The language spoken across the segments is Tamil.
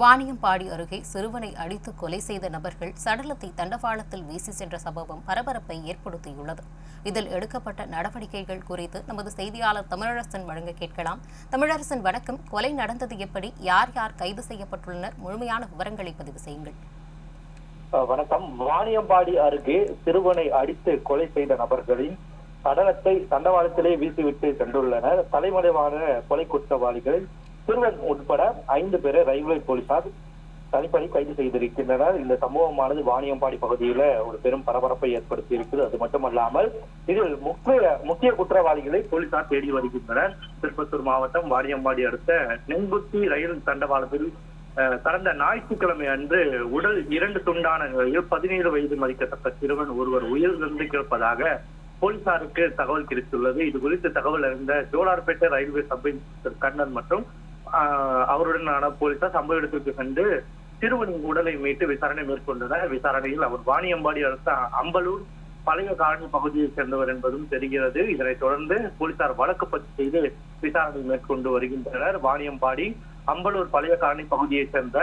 வாணியம்பாடி அருகே சிறுவனை அடித்து கொலை செய்த நபர்கள் சடலத்தை தண்டவாளத்தில் வீசி சென்ற சம்பவம் பரபரப்பை ஏற்படுத்தியுள்ளது. இதில் எடுக்கப்பட்ட நடவடிக்கைகள் குறித்து நமது செய்தியாளர் தமிழரசன் வழங்க கேட்கலாம். தமிழரசன் வணக்கம். கொலை நடந்தது எப்படி? யார் யார் கைது செய்யப்பட்டுள்ளனர்? முழுமையான விவரங்களை பதிவு செய்யுங்கள். வணக்கம். வாணியம்பாடி அருகே சிறுவனை அடித்து கொலை செய்த நபர்களின் சடலத்தை தண்டவாளத்திலே வீசிவிட்டு சென்றுள்ளனர். தலைமறைவான கொலை குற்றவாளிகள் சிறுவன் உட்பட ஐந்து பேரை ரயில்வே போலீசார் தனிப்படை கைது செய்திருக்கின்றனர். இந்த சம்பவமானது வாணியம்பாடி பகுதியில ஒரு பெரும் பரபரப்பை ஏற்படுத்தி இருக்குது அது மட்டுமல்லாமல் இதில் முக்கிய முக்கிய குற்றவாளிகளை போலீசார் தேடி வருகின்றனர். திருப்பத்தூர் மாவட்டம் வாணியம்பாடி அடுத்த நெங்குத்தி ரயில் தண்டவாளத்தில் அஹ் கடந்த ஞாயிற்றுக்கிழமை அன்று உடல் இரண்டு துண்டான நிலையில் பதினேழு வயது மதிக்கத்தக்க சிறுவன் ஒருவர் உயிரிழந்து கிடப்பதாக போலீசாருக்கு தகவல் கிடைத்துள்ளது. இது குறித்து தகவல் அறிந்த Jolarpettai railway sub inspector Kannan மற்றும் அவருடனான போலீசார் சம்பவ இடத்திற்கு சென்று சிறுவனின் உடலை மீட்டு விசாரணை மேற்கொண்டனர். விசாரணையில் அவர் வாணியம்பாடி அடுத்த அம்பலூர் பழைய காலனி பகுதியை சேர்ந்தவர் என்பதும் தெரிகிறது. இதனைத் தொடர்ந்து போலீசார் வழக்கு பதிவு செய்து விசாரணை மேற்கொண்டு வருகின்றனர். வாணியம்பாடி அம்பலூர் பழைய காலனி பகுதியைச் சேர்ந்த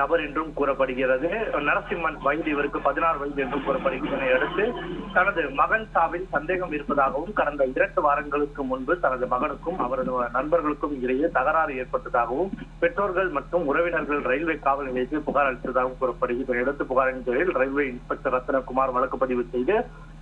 நபர் என்றும் கூறப்படுகிறது. நரசிம்மன் வயது இவருக்கு பதினாறு வயது என்றும் கூறப்படுகிறது. அடுத்து தனது மகன் சாவில் சந்தேகம் இருப்பதாகவும் கடந்த இரண்டு வாரங்களுக்கு முன்பு தனது மகனுக்கும் அவரது நண்பர்களுக்கும் இடையே தகராறு ஏற்பட்டதாகவும் பெற்றோர்கள் மற்றும் உறவினர்கள் ரயில்வே காவல் நிலையத்தில் புகார் அளித்ததாகவும் கூறப்படுகிறது. எடுத்து புகாரின் பேரில் ரயில்வே இன்ஸ்பெக்டர் ரத்னகுமார் வழக்கு பதிவு செய்து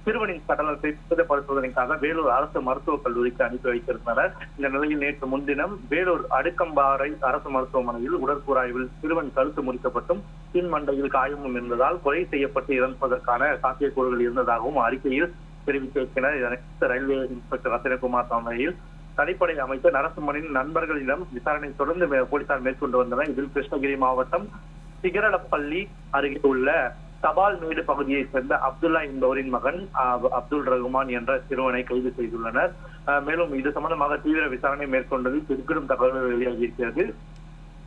சிறுவனின் சடலத்தை பிரேத பரிசோதனைக்காக வேலூர் அரசு மருத்துவக் கல்லூரிக்கு அனுப்பி வைத்திருந்தனர். இந்த நிலையில் நேற்று முன்தினம் வேலூர் அடுக்கம்பாறை அரசு மருத்துவமனையில் உடற்கூறாய்வில் சிறுவன் கழுத்து முறிக்கப்பட்டும் பின் மண்டையில் காயமும் இருந்ததால் கொலை செய்யப்பட்டு இறப்பதற்கான சாத்தியக்கூறுகள் இருந்ததாகவும் அறிக்கையில் தெரிவித்திருக்கிறார் இதனை ரயில்வே இன்ஸ்பெக்டர் ரத்தினகுமார் தலைமையில் தனிப்படை அமைத்து நரசிம்மனின் நண்பர்களிடம் விசாரணை தொடர்ந்து போலீசார் மேற்கொண்டு வந்தனர். இதில் கிருஷ்ணகிரி மாவட்டம் சிகரடப்பள்ளி அருகே உள்ள தபால் மேடு பகுதியை சேர்ந்த அப்துல்லா என்பவரின் மகன் அப்துல் ரகுமான் என்ற சிறுவனை கைது செய்துள்ளனர். மேலும் இது சம்பந்தமாக தீவிர விசாரணை மேற்கொண்டதில் திடுக்கிடும் தகவல்கள் வெளியாகியிருக்கிறது.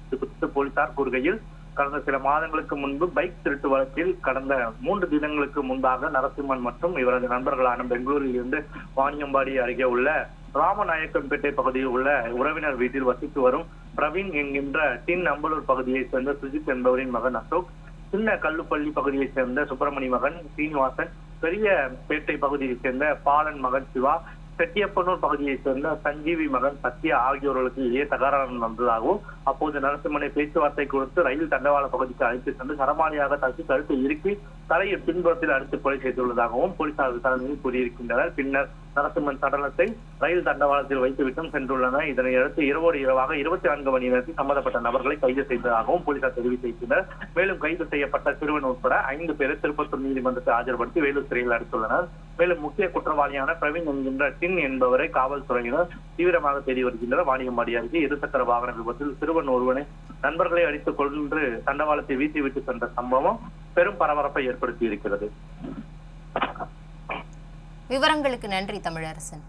இது குறித்து போலீசார் கூறுகையில் கடந்த சில மாதங்களுக்கு முன்பு பைக் திருட்டு வழக்கில் கடந்த மூன்று தினங்களுக்கு முன்பாக நரசிம்மன் மற்றும் இவரது நண்பர்களான பெங்களூரில் இருந்து வாணியம்பாடி அருகே உள்ள ராமநாயக்கன்பேட்டை பகுதியில் உள்ள உறவினர் வீட்டில் வசித்து வரும் பிரவீன் என்கின்ற டின் அம்பலூர் பகுதியைச் சேர்ந்த சுஜித் என்பவரின் மகன் அசோக் சின்ன கல்லுப்பள்ளி பகுதியைச் சேர்ந்த சுப்பிரமணி மகன் சீனிவாசன் பெரிய பேட்டை பகுதியைச் சேர்ந்த பாலன் மகன் சிவா செட்டியப்பனூர் பகுதியைச் சேர்ந்த சஞ்சீவி மகன் சத்யா ஆகியோர்களுக்கு இடையே தகராறு நடந்ததாகவும் அப்போது நரசிம்மனை பேச்சுவார்த்தை கொடுத்து ரயில் தண்டவாள பகுதிக்கு அழைத்து சென்று சரமாரியாக தாக்கி கழுத்தை இறுக்கி தலையை பின்புறத்தில் அடித்து கொலை செய்துள்ளதாகவும் போலீசார் விசாரணையில் கூறியிருக்கின்றனர். பின்னர் நரசிம்மன் சடலத்தை ரயில் தண்டவாளத்தில் வைத்துவிட்டும் சென்றுள்ளனர். இதனை அடுத்து இரவோடு இரவாக இருபத்தி நான்கு மணி நேரத்தில் சம்பந்தப்பட்ட நபர்களை கைது செய்ததாகவும் போலீசார் தெரிவித்திருந்தனர் மேலும் கைது செய்யப்பட்ட சிறுவன் உட்பட ஐந்து பேரை திருப்பத்தூர் நீதிமன்றத்தை ஆஜர்படுத்தி வேலூர் சிறையில் அடைத்துள்ளனர். மேலும் முக்கிய குற்றவாளியான பிரவீன் என்கின்ற டின் என்பவரை காவல்துறையினர் தீவிரமாக தேடி வருகின்றனர். வாணியம்பாடி அருகே இருசக்கர வாகன விபத்தில் சிறுவன் ஒருவனை நண்பர்களை அடித்துக் கொன்று தண்டவாளத்தை வீசிவிட்டு சென்ற சம்பவம் பெரும் பரபரப்பை ஏற்படுத்தி இருக்கிறது விவரங்களுக்கு நன்றி தமிழரசன்.